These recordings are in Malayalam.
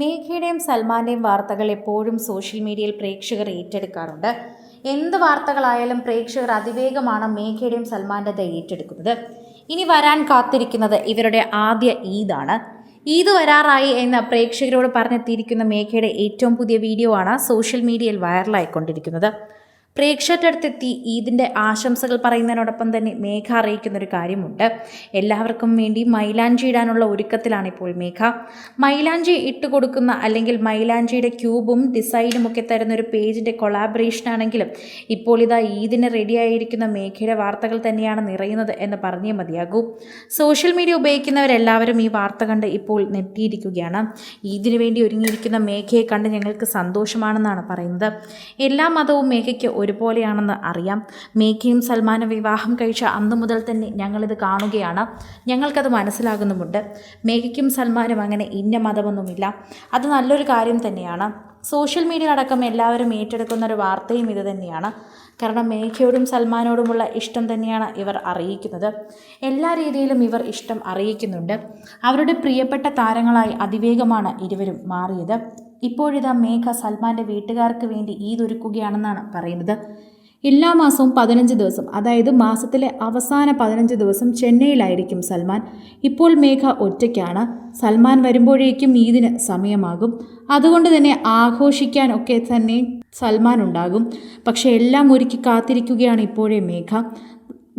മേഘയുടെയും സൽമാന്റെയും വാർത്തകൾ എപ്പോഴും സോഷ്യൽ മീഡിയയിൽ പ്രേക്ഷകർ ഏറ്റെടുക്കാറുണ്ട്. എന്ത് വാർത്തകളായാലും പ്രേക്ഷകർ അതിവേഗമാണ് മേഘയുടെയും സൽമാന്റെ ഏറ്റെടുക്കുന്നത്. ഇനി വരാൻ കാത്തിരിക്കുന്നത് ഇവരുടെ ആദ്യ ഈദാണ്. ഈദ് വരാറായി എന്ന് പ്രേക്ഷകരോട് പറഞ്ഞെത്തിയിരിക്കുന്ന മേഘയുടെ ഏറ്റവും പുതിയ വീഡിയോ ആണ് സോഷ്യൽ മീഡിയയിൽ വൈറലായിക്കൊണ്ടിരിക്കുന്നത്. പ്രേക്ഷകരുടെ അടുത്തെത്തി ഈദിന്റെ ആശംസകൾ പറയുന്നതിനോടൊപ്പം തന്നെ മേഘ അറിയിക്കുന്ന ഒരു കാര്യമുണ്ട്. എല്ലാവർക്കും വേണ്ടി മൈലാഞ്ചി ഇടാനുള്ള ഒരുക്കത്തിലാണ് ഇപ്പോൾ മേഘ. മൈലാഞ്ചി ഇട്ട് കൊടുക്കുന്ന അല്ലെങ്കിൽ മൈലാഞ്ചിയുടെ ക്യൂബും ഡിസൈനും ഒക്കെ തരുന്ന ഒരു പേജിന്റെ കൊളാബറേഷൻ ആണെങ്കിലും ഇപ്പോൾ ഇതാ ഈദിന് റെഡിയായിരിക്കുന്ന മേഘയുടെ വാർത്തകൾ തന്നെയാണ് നിറയുന്നത് എന്ന് പറഞ്ഞേ മതിയാകൂ. സോഷ്യൽ മീഡിയ ഉപയോഗിക്കുന്നവരെല്ലാവരും ഈ വാർത്ത കണ്ട് ഇപ്പോൾ നെട്ടിയിരിക്കുകയാണ് ഈദിന് വേണ്ടി ഒരുങ്ങിയിരിക്കുന്ന മേഘയെ കണ്ട് ഞങ്ങൾക്ക് സന്തോഷമാണെന്നാണ് പറയുന്നത്. എല്ലാ മതവും മേഘയ്ക്ക് ഒരുപോലെയാണെന്ന് അറിയാം. മേഘയും സൽമാനും വിവാഹം കഴിച്ച അന്നു മുതൽ തന്നെ ഞങ്ങളിത് കാണുകയാണ്. ഞങ്ങൾക്കത് മനസ്സിലാകുന്നുമുണ്ട്. മേഘയ്ക്കും സൽമാനും അങ്ങനെ ഇന്ന മതമൊന്നുമില്ല. അത് നല്ലൊരു കാര്യം തന്നെയാണ്. സോഷ്യൽ മീഡിയ അടക്കം എല്ലാവരും ഏറ്റെടുക്കുന്ന ഒരു വാർത്തയും ഇത് തന്നെയാണ്. കാരണം മേഘയോടും സൽമാനോടുമുള്ള ഇഷ്ടം തന്നെയാണ് ഇവർ അറിയിക്കുന്നത്. എല്ലാ രീതിയിലും ഇവർ ഇഷ്ടം അറിയിക്കുന്നുണ്ട്. അവരുടെ പ്രിയപ്പെട്ട താരങ്ങളായി അതിവേഗമാണ് ഇരുവരും മാറിയത്. ഇപ്പോഴിതാ മേഘ സൽമാന്റെ വീട്ടുകാർക്ക് വേണ്ടി ഈദൊരുക്കുകയാണെന്നാണ് പറയുന്നത്. എല്ലാ മാസവും പതിനഞ്ച് ദിവസം അതായത് മാസത്തിലെ അവസാന പതിനഞ്ച് ദിവസം ചെന്നൈയിലായിരിക്കും സൽമാൻ. ഇപ്പോൾ മേഘ ഒറ്റയ്ക്കാണ്. സൽമാൻ വരുമ്പോഴേക്കും ഈദിന് സമയമാകും. അതുകൊണ്ട് തന്നെ ആഘോഷിക്കാൻ ഒക്കെ തന്നെ സൽമാൻ ഉണ്ടാകും. പക്ഷേ എല്ലാം ഒരുക്കി കാത്തിരിക്കുകയാണ് ഇപ്പോഴേ മേഘ.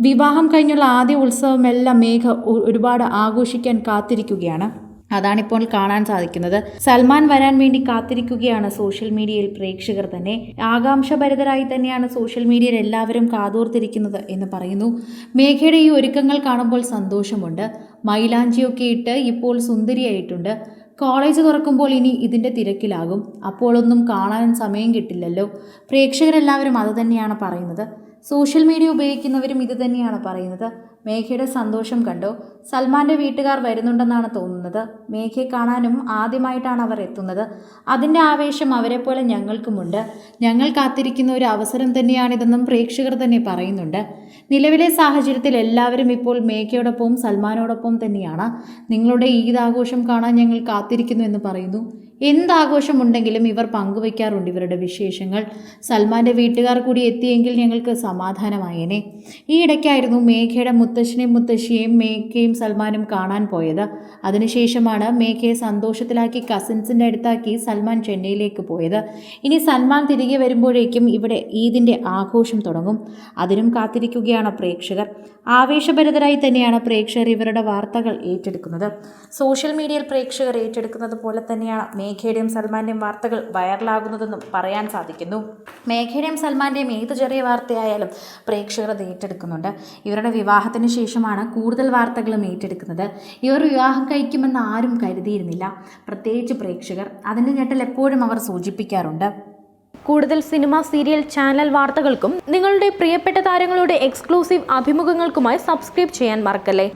വിവാഹം കഴിഞ്ഞുള്ള ആദ്യ ഉത്സവമെല്ലാം മേഘ ഒരുപാട് ആഘോഷിക്കാൻ കാത്തിരിക്കുകയാണ്. അതാണിപ്പോൾ കാണാൻ സാധിക്കുന്നത്. സൽമാൻ വരാൻ വേണ്ടി കാത്തിരിക്കുകയാണ് സോഷ്യൽ മീഡിയയിൽ പ്രേക്ഷകർ തന്നെ. ആകാംക്ഷഭരിതരായി തന്നെയാണ് സോഷ്യൽ മീഡിയയിൽ എല്ലാവരും കാതോർത്തിരിക്കുന്നത് എന്ന് പറയുന്നു. മേഘയുടെ ഈ ഒരുക്കങ്ങൾ കാണുമ്പോൾ സന്തോഷമുണ്ട്. മൈലാഞ്ചിയൊക്കെ ഇട്ട് ഇപ്പോൾ സുന്ദരിയായിട്ടുണ്ട്. കോളേജ് തുറക്കുമ്പോൾ ഇനി ഇതിന്റെ തിരക്കിലാകും. അപ്പോഴൊന്നും കാണാൻ സമയം കിട്ടില്ലല്ലോ. പ്രേക്ഷകരെല്ലാവരും അത് തന്നെയാണ് പറയുന്നത്. സോഷ്യൽ മീഡിയ ഉപയോഗിക്കുന്നവരും ഇത് തന്നെയാണ് പറയുന്നത്. മേഘയുടെ സന്തോഷം കണ്ടോ? സൽമാന്റെ വീട്ടുകാർ വരുന്നുണ്ടെന്നാണ് തോന്നുന്നത്. മേഘയെ കാണാനും ആദ്യമായിട്ടാണ് അവർ എത്തുന്നത്. അതിന്റെ ആവേശം അവരെപ്പോലെ ഞങ്ങൾക്കുമുണ്ട്. ഞങ്ങൾ കാത്തിരിക്കുന്ന ഒരു അവസരം തന്നെയാണിതെന്നും പ്രേക്ഷകർ തന്നെ പറയുന്നുണ്ട്. നിലവിലെ സാഹചര്യത്തിൽ എല്ലാവരും ഇപ്പോൾ മേഘയോടൊപ്പം സൽമാനോടൊപ്പം തന്നെയാണ്. നിങ്ങളുടെ ഈദ് ആഘോഷം കാണാൻ ഞങ്ങൾ കാത്തിരിക്കുന്നു എന്ന് പറയുന്നു. എന്താഘോഷമുണ്ടെങ്കിലും ഇവർ പങ്കുവയ്ക്കാറുണ്ട് ഇവരുടെ വിശേഷങ്ങൾ. സൽമാന്റെ വീട്ടുകാർ കൂടി എത്തിയെങ്കിൽ ഞങ്ങൾക്ക് സമാധാനമായേനെ. ഈ ഇടയ്ക്കായിരുന്നു മേഘയുടെ മുത്തശ്ശനെയും മുത്തശ്ശിയെയും മേഘയും സൽമാനും കാണാൻ പോയത്. അതിനുശേഷമാണ് മേഘയെ സന്തോഷത്തിലാക്കി കസിൻസിന്റെ അടുത്താക്കി സൽമാൻ ചെന്നൈയിലേക്ക് പോയത്. ഇനി സൽമാൻ തിരികെ വരുമ്പോഴേക്കും ഇവിടെ ഈദിന്റെ ആഘോഷം തുടങ്ങും. അതിനും കാത്തിരിക്കുകയാണ് പ്രേക്ഷകർ. ആവേശഭരിതരായി തന്നെയാണ് പ്രേക്ഷകർ ഇവരുടെ വാർത്തകൾ ഏറ്റെടുക്കുന്നത്. സോഷ്യൽ മീഡിയയിൽ പ്രേക്ഷകർ ഏറ്റെടുക്കുന്നത് പോലെ തന്നെയാണ് മേഘയുടെയും സൽമാന്റെയും വാർത്തകൾ വൈറലാകുന്നതെന്നും പറയാൻ സാധിക്കുന്നു. മേഘയുടെയും സൽമാന്റെയും ഏത് ചെറിയ വാർത്തയായാലും പ്രേക്ഷകർ അത് ഏറ്റെടുക്കുന്നുണ്ട്. ഇവരുടെ വിവാഹത്തിന് ശേഷമാണ് കൂടുതൽ വാർത്തകളും ഏറ്റെടുക്കുന്നത്. ഇവർ വിവാഹം കഴിക്കുമെന്ന് ആരും കരുതിയിരുന്നില്ല. പ്രത്യേകിച്ച് പ്രേക്ഷകർ. അതിന്റെ ഞെട്ടൽ എപ്പോഴും അവർ സൂചിപ്പിക്കാറുണ്ട്. കൂടുതൽ സിനിമ സീരിയൽ ചാനൽ വാർത്തകൾക്കും നിങ്ങളുടെ പ്രിയപ്പെട്ട താരങ്ങളുടെ എക്സ്ക്ലൂസീവ് അഭിമുഖങ്ങൾക്കുമായി സബ്സ്ക്രൈബ് ചെയ്യാൻ മറക്കല്ലേ?